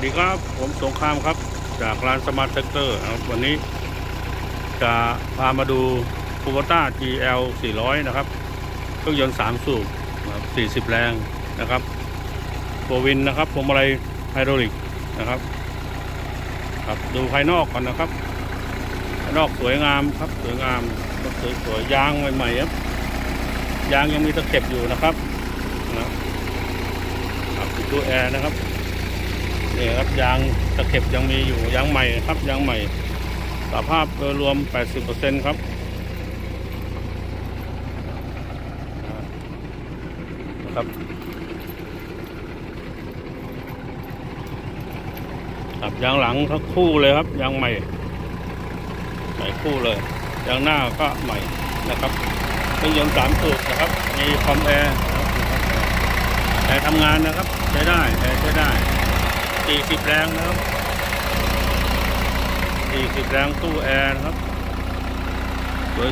สวัสดีครับผมสงครามครับ จากร้านสมาร์ทเซกเตอร์ครับวันนี้จะพามาดูคูโบต้า GL 400 นะครับเครื่องยนต์ 3 สูบนะครับ40 แรงนะครับโฟวินนะครับพวงมาลัยไฮดรอลิกนะครับ ครับดูภายนอกก่อนนะครับภายนอกสวยงามครับสวยงามรถสวยๆยางใหม่ๆครับยางยังมีตะเข็บอยู่นะครับนะครับดูแอร์นะครับ นี่ครับยางตะเข็บยังมีอยู่ยางใหม่ครับยางใหม่สภาพโดยรวม 80%ครับนะครับครับยางหลังทั้งคู่เลยครับยางใหม่ใหม่คู่เลยยางหน้าก็ใหม่นะครับเครื่องยนต์สามสูบนะครับมีคอมแอร์แอร์ทำงานนะครับใช้ได้แอร์ใช้ได้ 40แรงนะครับ40แรงตู้แอร์นะครับ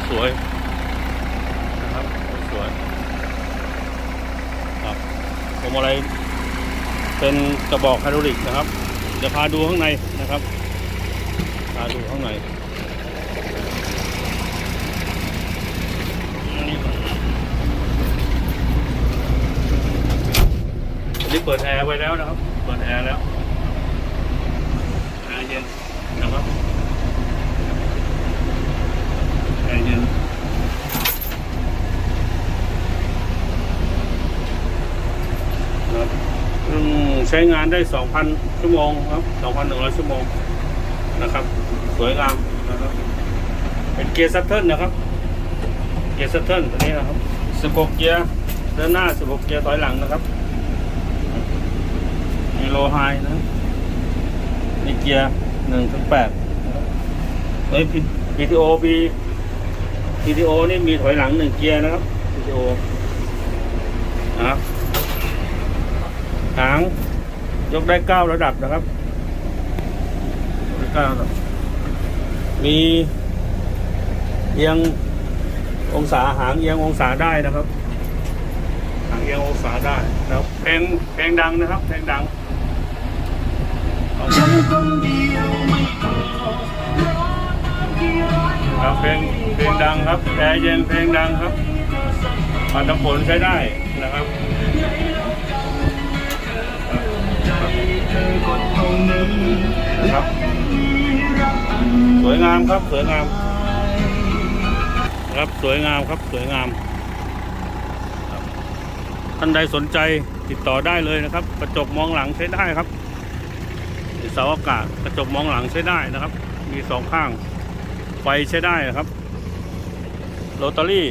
สวยๆนะครับสวยๆครับผมอะไรเป็นกระบอกไฮดรอลิกนะครับ เดี๋ยวพาดูข้างในนะครับ พาดูข้างในอันนี้เปิดแอร์ไว้แล้วนะครับ เปิดแอร์แล้วแอร์เย็นนะครับแอร์เย็นนะครับใช้งานได้ 2,000 ชั่วโมงครับ 2,100 ชั่วโมงนะครับ สวยงามนะครับ เป็นเกียร์ซัตเทิลนะครับ เกียร์ซัตเทิลตัวนี้นะครับ 16 เกียร์เดินหน้า 16 เกียร์ถอยหลังนะครับ มีโลไฮนะนี่เกียร์หนึ่งถึงแปดเฮ้ย PTO ปี PTO นี่มีถอยหลังหนึ่งเกียร์นะครับ PTO นะครับหาง ยกได้เก้าระดับนะครับเก้าระดับ มีเอียงองศาหางเอียงองศาได้นะครับ หางเอียงองศาได้นะครับเพลงเพลงดังนะครับเพลงดัง เพลงเพลงดังครับแอร์เย็นเพลงดังครับปัดน้ำฝนใช้ได้นะครับครับ สวยงามครับสวยงาม ครับสวยงามครับสวยงามท่านใดสนใจติดต่อได้เลยนะครับ กระจกมองหลังใช้ได้ครับเสาอากาศกระจกมองหลังใช้ได้นะครับ มีสองข้าง ไฟใช้ได้ครับโรตารี่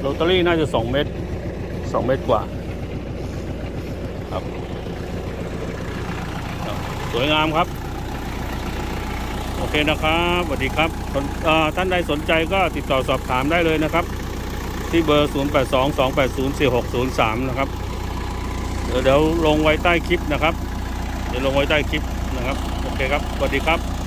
โรตารี่น่าจะสองเมตรสองเมตรกว่าครับสวยงามครับ โอเคนะครับสวัสดีครับท่านใดสนใจก็ติดต่อสอบถามได้เลยนะครับ ที่เบอร์ 0822804603 นะครับ เดี๋ยวเดี๋ยวลงไว้ใต้คลิปนะครับ เดี๋ยวลงไว้ใต้คลิปนะครับ โอเคครับสวัสดีครับ